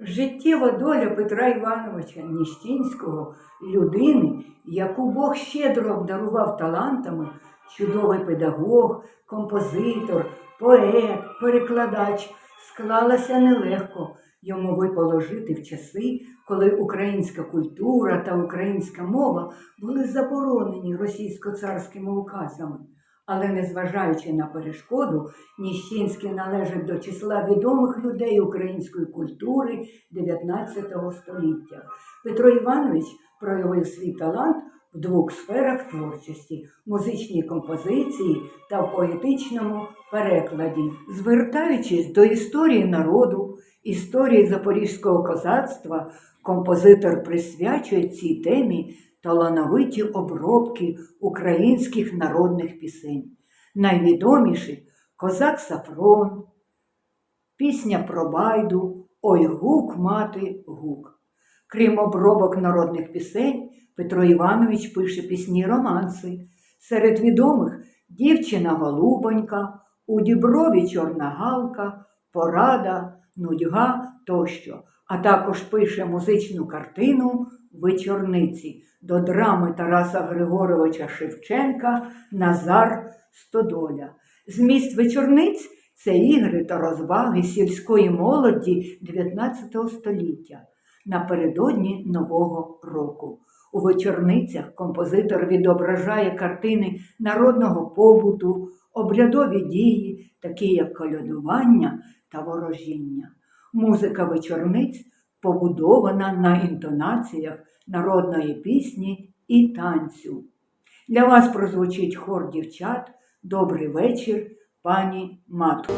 Життєва доля Петра Івановича Ніщинського, людини, яку Бог щедро обдарував талантами, чудовий педагог, композитор, поет, перекладач, склалася нелегко. Йому випало жити в часи, коли українська культура та українська мова були заборонені російсько-царськими указами. Але незважаючи на перешкоду, Ніщинський належить до числа відомих людей української культури 19 століття. Петро Іванович проявив свій талант в двох сферах творчості музичній композиції та в поетичному перекладі. Звертаючись до історії народу, історії запорізького козацтва, композитор присвячує цій темі талановиті обробки українських народних пісень. Найвідоміші Козак Сафрон, Пісня про байду, Ой гук, мати, гук. Крім обробок народних пісень, Петро Іванович пише пісні романси. Серед відомих Дівчина Голубонька, У Діброві Чорна Галка, Порада, Нудьга тощо, а також пише музичну картину Вечорниці до драми Тараса Григоровича Шевченка Назар Стодоля. Зміст вечорниць це ігри та розваги сільської молоді 19 століття напередодні Нового року. У вечорницях композитор відображає картини народного побуту, обрядові дії, такі як колядування та ворожіння. Музика вечорниць побудована на інтонаціях народної пісні і танцю. Для вас прозвучить хор дівчат Добрий вечір, пані матко.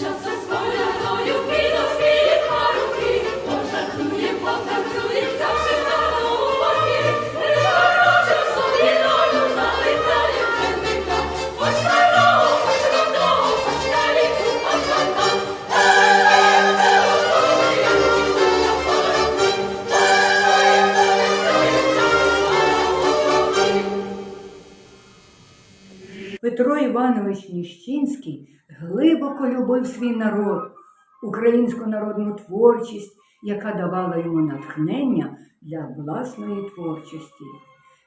А Петро Іванович Ніщинський глибоко любив свій народ, українську народну творчість, яка давала йому натхнення для власної творчості.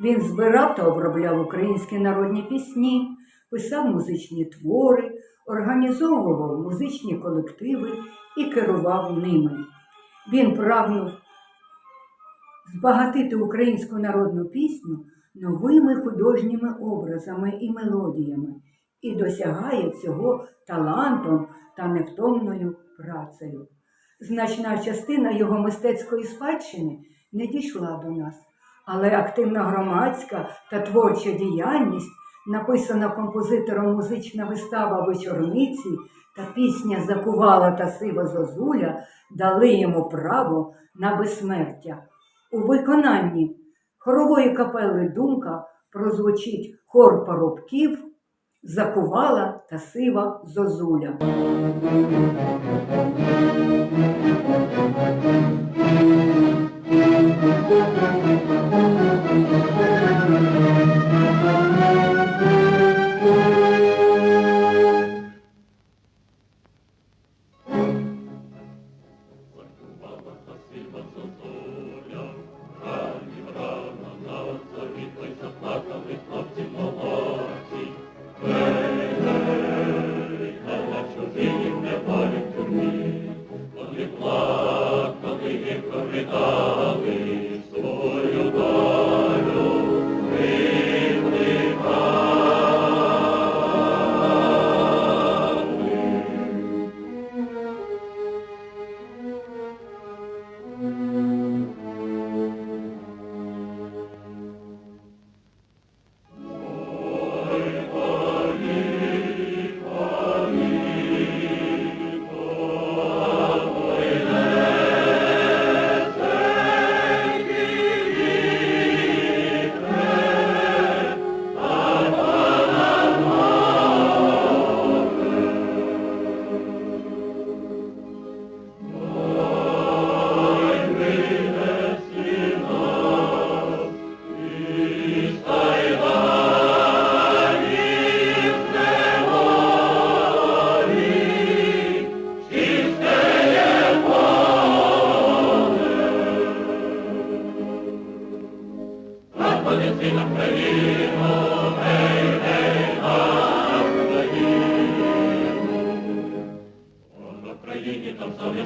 Він збирав та обробляв українські народні пісні, писав музичні твори, організовував музичні колективи і керував ними. Він прагнув збагатити українську народну пісню новими художніми образами і мелодіями і досягає цього талантом та невтомною працею. Значна частина його мистецької спадщини не дійшла до нас, але активна громадська та творча діяльність, написана композитором музична вистава вечорниці та пісня Закувала та сива зозуля дали йому право на безсмертя. У виконанні хорової капели Думка прозвучить хор парубків Закувала та сива зозуля.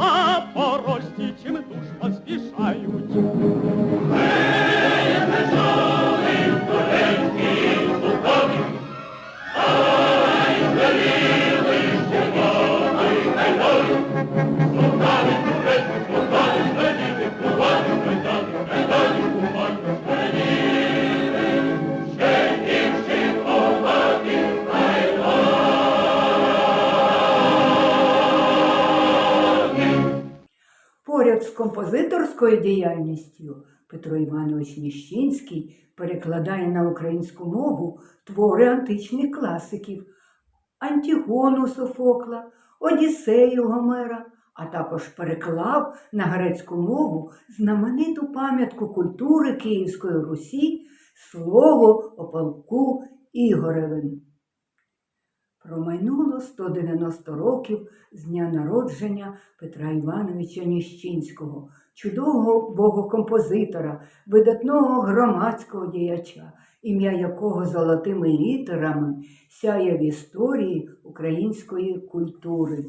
запорожці чим душ поспішають. Композиторською діяльністю Петро Іванович Ніщинський перекладає на українську мову твори античних класиків Антігону Софокла, Одіссею Гомера, а також переклав на грецьку мову знамениту пам'ятку культури Київської Русі слово о полку Ігоревим. Промайнуло 190 років з дня народження Петра Івановича Ніщинського, чудового композитора, видатного громадського діяча, ім'я якого золотими літерами сяє в історії української культури.